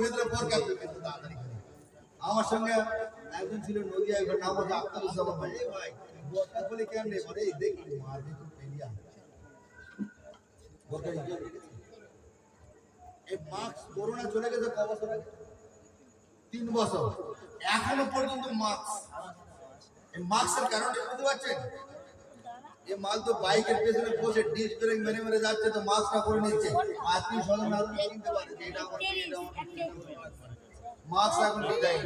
ভেতরে আমার সঙ্গে একজন ছিল নদিয়া একজন নাম হচ্ছে আক্তারুজ্জামান ভাই ভাই। বোরকা বলে, কেমনে? বলে দেখি মারবে তো পেরিয়া এই মাস্ক করোনা চলে গেছে ক বছর তিন বছর। এখনও পর্যন্ত মাস্ক। এই মাস্কের কারণটা বুঝতে পারছেন? এই মাল তো বাইকের পেছনে বসে ডিস ব্রেক মেরে মেরে যাচ্ছে, তো মাস্কটা করে নিচ্ছে। আত্মীয় স্বজন আরও চিনতে পারে এটা। মাস্ক এখন ডিজাইন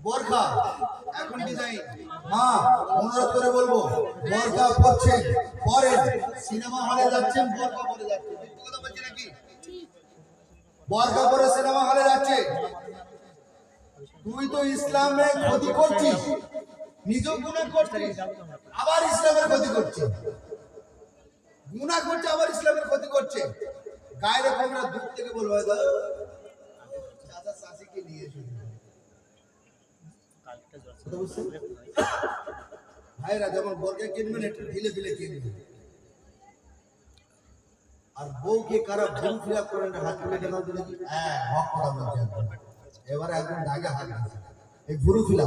বোরখা, এখন ডিজাইন মা, অনুরোধ করে বলব, বোরখা পরছেন পরেন সিনেমা হলে যাচ্ছেন, বোরখা পরে যাচ্ছেন। বোরখা পরে সিনেমা হলে যাচ্ছে। তুই তো ইসলামে ক্ষতি করছিস। আবার ইসলামের ক্ষতি করছে। গুণা করছে আবার ইসলামের ক্ষতি করছে। গায়ের আমরা দূর থেকে বলব "দাদা, চাচা নিয়ে এসে ভাইরা যখন বর্গে কিনবেন একটু ঢিলে ফিলে কিনবেন। আর বউকে কারা ভুল ফিল আপ করেন হাত তুলে দেখাও দিলে হ্যাঁ এবারে একদম দাগে হাত এই ভুরু ফিল।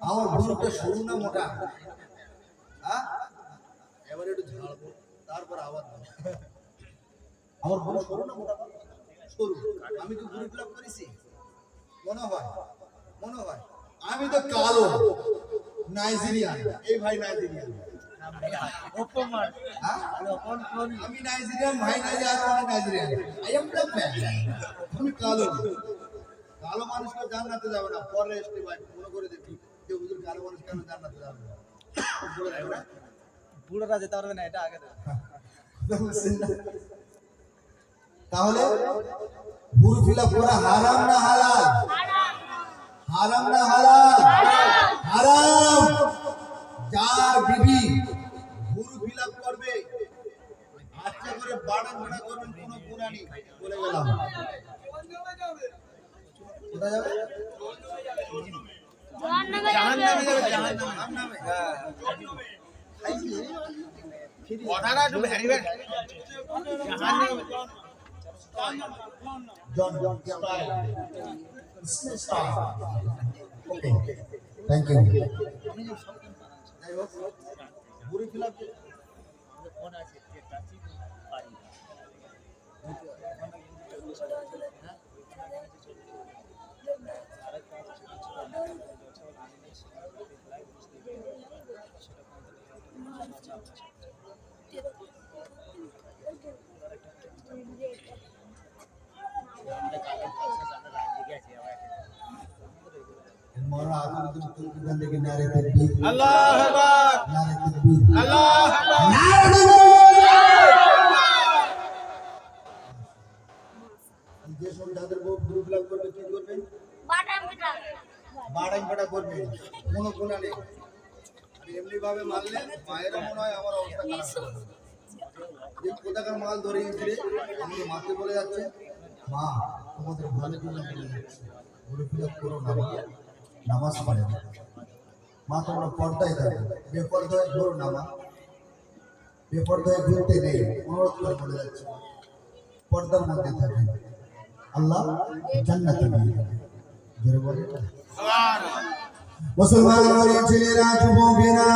আমার ভুরুটা সরু না মোটা? হ্যাঁ এবারে একটু ঝাড়বো তারপর আবার আমার সরু না মোটা সরু। আমি ফিল আপ করেছি? মনে হয় মনে হয়। আমি তো কালো নাইজেরিয়ান। এই ভাই নাইজেরিয়ান? আমি নাইজেরিয়ান ভাই নাইজেরিয়ান আমি নাইজেরিয়ান। আই এম দ্য আমি কালো কালো মানুষকে জান্নাতে যাবে না। পরে এসে ভাই মনে করে দেখি যে হুজুর কালো মানুষ কেন জান্নাতে যাবে? বুড়োরা যেতে পারবে না এটা আগে তাহলে ভুরু ফিলা করা হারাম না হালাল? হারাম না হালাল? হারাম। যার বিবি ভুরু ফিলা করবে আচ্ছা করে বাড়ান বাড়া করবেন কোনো গুণা বলে গেলাম। কোথায় যাবে? কথাটা একটু very very John John okay thank you বুড়ি খিলাফ ফোন আছে যে টাচি পারি হ্যাঁ কোনো গুণা নেই এমনি মারলে মায়ের মনে হয় আমার অবস্থা খারাপ মাল ধরে এনেছিলে মারতে বলে যাচ্ছে মা তোমাদের ভালো জন্য বলে করো না নামাজ পড়ে না। মা, তোমরা পর্দায় থাকো। বেপর্দায় ঘুরো না, মা। বেপর্দায় ঘুরতে নেই, অনুরোধ করে বলে যাচ্ছে। পর্দার মধ্যে থাকে। আল্লাহ জান্নাতে নিয়ে যাবে মুসলমান ছেলেরা যুবকেরা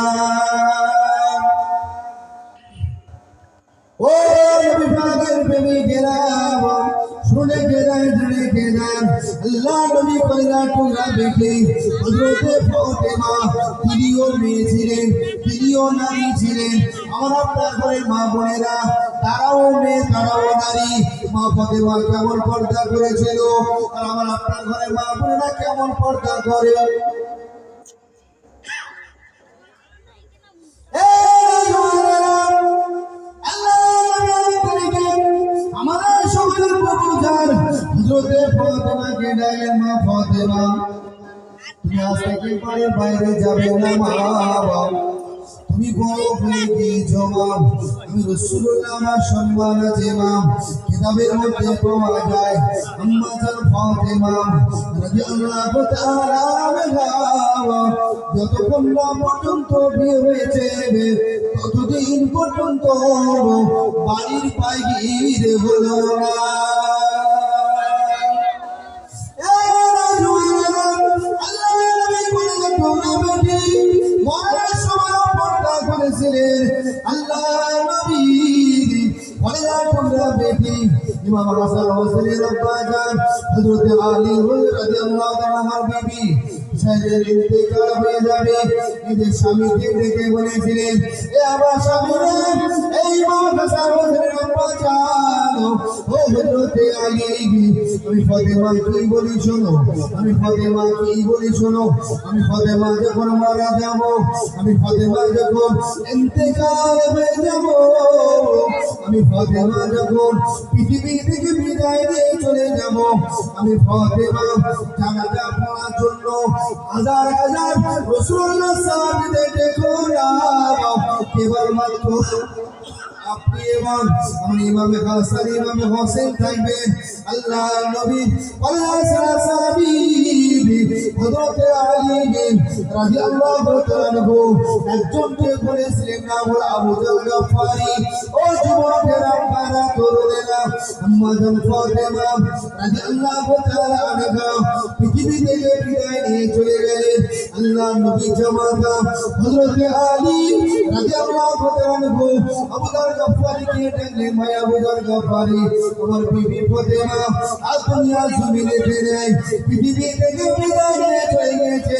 ও নবী প্রেমিকেরা শুনে গেরা জুড়ে গেরা আল্লাহ নবী কয়লা টুকরা দেখে হযরতে ফাতেমা তিনিও মেয়ে ছিলেন, তিনিও নারী ছিলেন। আমার আপনার ঘরের মা বোনেরা, তারাও মেয়ে, তারাও নারী। মা ফাতেমা কেমন পর্দা করেছিল? আর আমার আপনার ঘরের মা বোনেরা কেমন পর্দা করে? সকল প্রভুজার হযরতে ফাতেমাকে ডাকেন মা ফাতেমা? তুমি আজ থেকে বাড়ির বাইরে যাবে না মা বাবা। তুমি বড় হয়ে গিয়েছো মা। আমি রসুল্লাহ আমার সম্মান আছে মা। কিতাবের মধ্যে পাওয়া যায়, আম্মা জান ফাতেমা। রাদিয়াল্লাহু তাআলা আনহা যতক্ষণ না পর্যন্ত বিয়ে হয়েছে, ততদিন পর্যন্ত বাড়ির বাইর হলো না। আল্লাহ নবী। বলে না তোমরা বেটি, ইমাম হাসান হোসেনের আব্বা জান হযরত আলী রাদিয়াল্লাহু তাআলার বিবি ছেলের ইন্তেকাল হয়ে যাবে। নিজের স্বামীকে ডেকে বলেছিলেন, এ আমার স্বামী এই ইমাম হাসান হোসেনের আব্বা জান ও হযরত আলী আমি ফাতেমা কি বলি শোনো? আমি ফাতেমা কি বলি শোনো? আমি ফাতেমা যখন মারা যাব, আমি ফাতেমা যখন ইন্তেকাল হয়ে যাব, আমি ফাতেমা যখন পৃথিবী থেকে বিদায় দিয়ে চলে যাব, আমি ফাতেমা জানাজা পড়ার জন্য হাজার হাজার রসুল্লাহ সাহাবীদের ডেকে কেবলমাত্র আপনি এবং আমার ইমামে হাসান ইমামে হোসেন জান ফাতেমা রাদিয়াল্লাহু তাআলা আনহা পৃথিবী থেকে বিদায় নিয়ে চলে গেলেন আল্লাহ নবী জামাতা হযরত আলী রাদিয়াল্লাহু তাআলা আনহু, আবু জাল গাফারিকে ডাকলেন, ভাই আবু জাল গাফারি আমার বিবি ফাতেমা আজ দুনিয়া জমিনে ফিরে পৃথিবী থেকে বিদায় নিয়ে চলে গেছে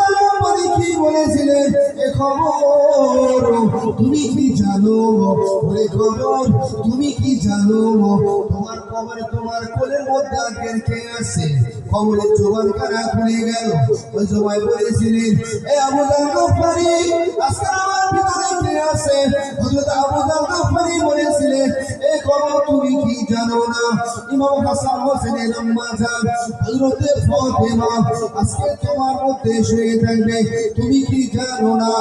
গাফারি বলেছিলেন এ খবর তুমি কি জানো? ওরে খবর, তুমি কি জানো? তোমার কবরে তোমার কোলের মধ্যে আগের কে আছে? কবরের জোবান কারা খুলে গেল? ওই জোবাই বলেছিলেন এ আবু জার গাফারি, আজকে আমার ভিতরে কে আছে? জানো না। ইমাম হাসান হোসেনের আম্মা জান হযরত ফাতেমা। আজকে তোমার মধ্যে তুমি কি জানো না?